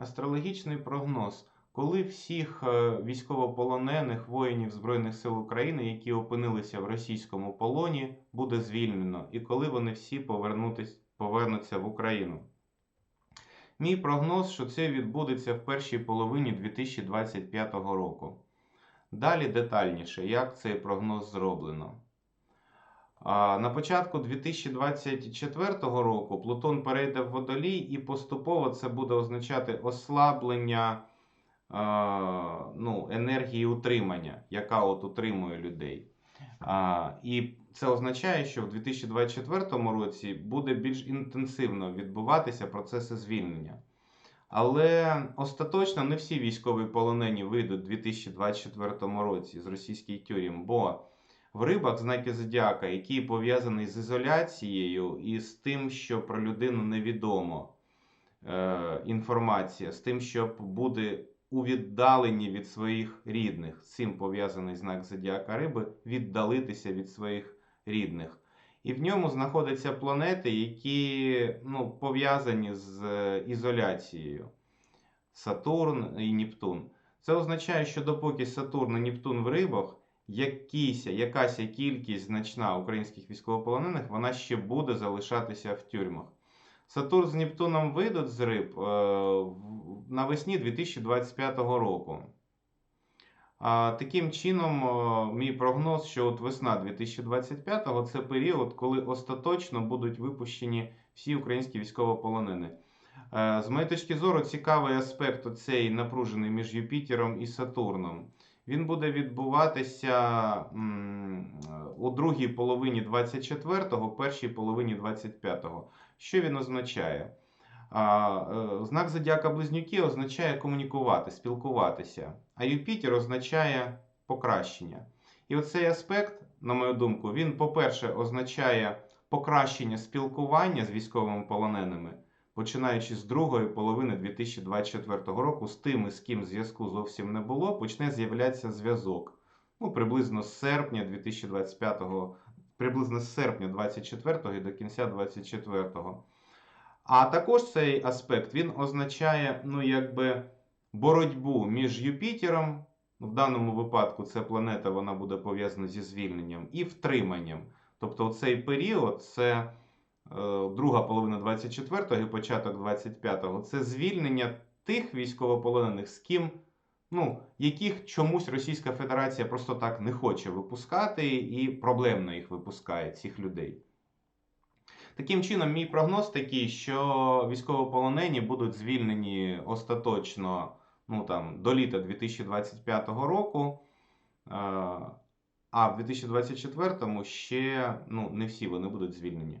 Астрологічний прогноз. Коли всіх е, військовополонених воїнів Збройних сил України, які опинилися в російському полоні, буде звільнено, і коли вони всі повернуться в Україну? Мій прогноз, що це відбудеться в першій половині 2025 року. Далі детальніше, як цей прогноз зроблено. На початку 2024 року Плутон перейде в водолій, і поступово це буде означати ослаблення ну, енергії утримання, яка от утримує людей. І це означає, що в 2024 році буде більш інтенсивно відбуватися процеси звільнення. Але остаточно не всі військові полонені вийдуть у 2024 році з російських тюрем, бо в рибах знаки зодіака, який пов'язаний з ізоляцією і з тим, що про людину невідомо е, інформація, з тим, що буде у віддаленні від своїх рідних. Цим пов'язаний знак зодіака риби віддалитися від своїх рідних. І в ньому знаходяться планети, які ну, пов'язані з е, ізоляцією. Сатурн і Нептун. Це означає, що допоки Сатурн і Нептун в рибах, якісь, якась кількість значна українських військовополонених, вона ще буде залишатися в тюрмах. Сатурн з Нептуном вийдуть з риб е, навесні 2025 року. Таким чином, е, мій прогноз, що от весна 2025-го це період, коли остаточно будуть випущені всі українські військовополонені. Е, З моєї точки зору, цікавий аспект оцей напружений між Юпітером і Сатурном. Він буде відбуватися у другій половині 24-го, першій половині 25-го. Що він означає? Е, Знак зодіака Близнюки означає комунікувати, спілкуватися, а Юпітер означає покращення. І оцей аспект, на мою думку, він, по-перше, означає покращення спілкування з військовими полоненими, починаючи з другої половини 2024 року, з тими, з ким зв'язку зовсім не було, почне з'являтися зв'язок. Ну, приблизно з серпня 2025, приблизно з серпня 24 і до кінця 24-го. А також цей аспект він означає, ну, якби боротьбу між Юпітером, в даному випадку це планета, вона буде пов'язана зі звільненням, і втриманням. Тобто цей період це друга половина 24-го і початок 25-го, це звільнення тих військовополонених, з ким, ну, яких чомусь Російська Федерація просто так не хоче випускати і проблемно їх випускає, цих людей. Таким чином, мій прогноз такий, що військовополонені будуть звільнені остаточно ну, там, до літа 2025 року. Е, А в 2024 ще ну, не всі вони будуть звільнені.